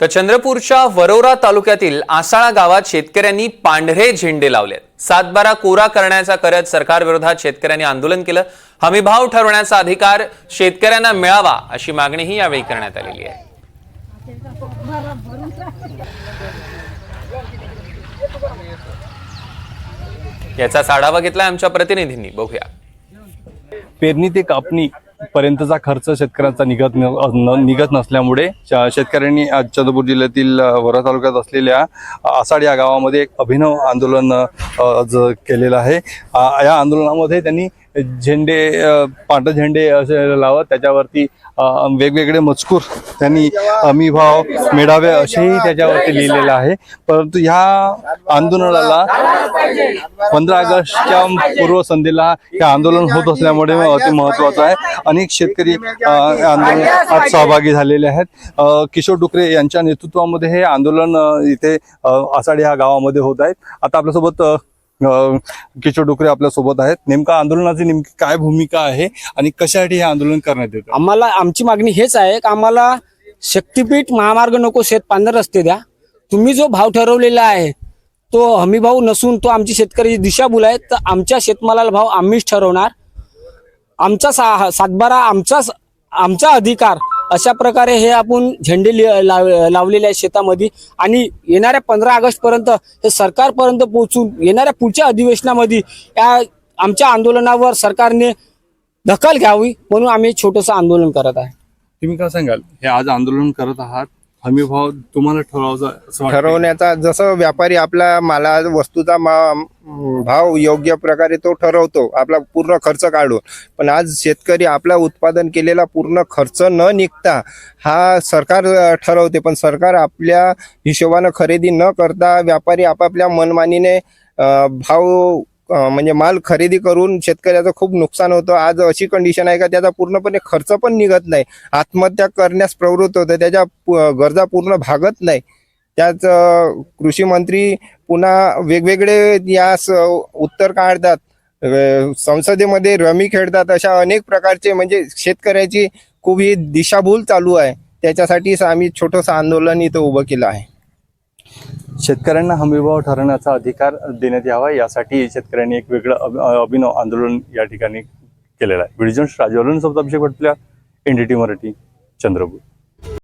तर चंद्रपूरच्या वरोरा तालुक्यातील आसाळा गावात शेतकऱ्यांनी पांढरे झेंडे लावलेत सातबारा कोरा करण्याचा करत सरकारविरोधात शेतकऱ्यांनी आंदोलन केलं. हमीभाव ठरवण्याचा अधिकार शेतकऱ्यांना मिळावा अशी मागणीही यावेळी करण्यात आलेली आहे. याचाच आढावा घेतलाय आमच्या प्रतिनिधींनी. बघूया. पेरणी ते कापणी पर्यंतचा खर्च शेतकऱ्यांचा निघत न- न- निघत नसल्यामुळे श- शेतकऱ्यांनी आज चंद्रपूर जिल्ह्यातील वरा तालुक्यात असलेल्या आसाड या गावामध्ये एक अभिनव आंदोलन केलेलं आहे. या आंदोलनामध्ये त्यांनी झेंडे पांढरे झेंडे असे लावत त्याच्यावरती वेगवेगळे मजकूर त्यांनी हमीभाव भाव असेही त्याच्यावरती लिहिलेलं आहे. परंतु ह्या आंदोलनाला पंधरा ऑगस्टच्या पूर्वसंध्येला हे आंदोलन होत असल्यामुळे अति महत्वाचं आहे. अनेक शेतकरी आंदोलनात सहभागी झालेले आहेत. किशोर डुकरे यांच्या नेतृत्वामध्ये हे आंदोलन इथे आसाडी ह्या गावामध्ये होत आहेत. आता आपल्यासोबत किशोर डुकरे आपल्यासोबत आहेत. नेमका आंदोलनाची नेमकी काय भूमिका आहे आणि कशासाठी हे आंदोलन करण्यात येतं? आम्हाला आमची मागणी हेच आहे की आम्हाला शक्तीपीठ महामार्ग नको शेत पांढर रस्ते द्या. तुम्ही जो भाव ठरवलेला आहे तो हमीभाव नसून तो आमची शेतकऱ्याची दिशाभूल आहे तर आमच्या शेतमालाला भाव आम्हीच ठरवणार. आमचा सा सातबारा आमचा आमचा अधिकार अशा प्रकारे हे आपण झेंडे लि- लाव- लावलेले आहेत शेतामध्ये. आणि येणाऱ्या पंधरा ऑगस्टपर्यंत हे सरकारपर्यंत पोहोचून येणाऱ्या पुढच्या अधिवेशनामध्ये या आमच्या आंदोलनावर सरकारने दखल घ्यावी म्हणून आम्ही छोटंसं आंदोलन करत आहे. तुम्ही काय सांगाल? हे आज आंदोलन करत आहात. हमी भाव तुम्हाला ठरवायचा ठरवण्याचा जसं व्यापारी आपला माला वस्तूचा मा भाव योग्य प्रकारे तो ठरवतो आपला पूर्ण खर्च काढून. पण आज शेतकरी आपला उत्पादन केलेला पूर्ण खर्च न निघता हा सरकार ठरवते. पण सरकार आपल्या हिशोबानं खरेदी न करता व्यापारी आपापल्या मनमानीने भाव म्हणजे माल खरेदी करून शेतकऱ्याचं खूप नुकसान होतं. आज अशी कंडिशन आहे का त्याचा पूर्णपणे खर्च पण निघत नाही. आत्महत्या करण्यास प्रवृत्त होतं. त्याच्या गरजा पूर्ण भागत नाही. त्याच कृषी मंत्री पुन्हा वेगवेगळे यास उत्तर काढतात. संसदेमध्ये रमी खेळतात. अशा अनेक प्रकारचे म्हणजे शेतकऱ्याची खूप ही दिशाभूल चालू आहे. त्याच्यासाठीच आम्ही छोटंसं आंदोलन इथं उभं केलं आहे. शेतकऱ्यांना हमीभाव ठरवण्याचा अधिकार देण्यात यावा यासाठी शेतकऱ्यांनी एक वेगळं अभि- अभिनव आंदोलन या ठिकाणी केलेलं आहे. व्हिडिओ राजवलन सोबत अभिषेक भटल्या एनडीटी मराठी चंद्रपूर.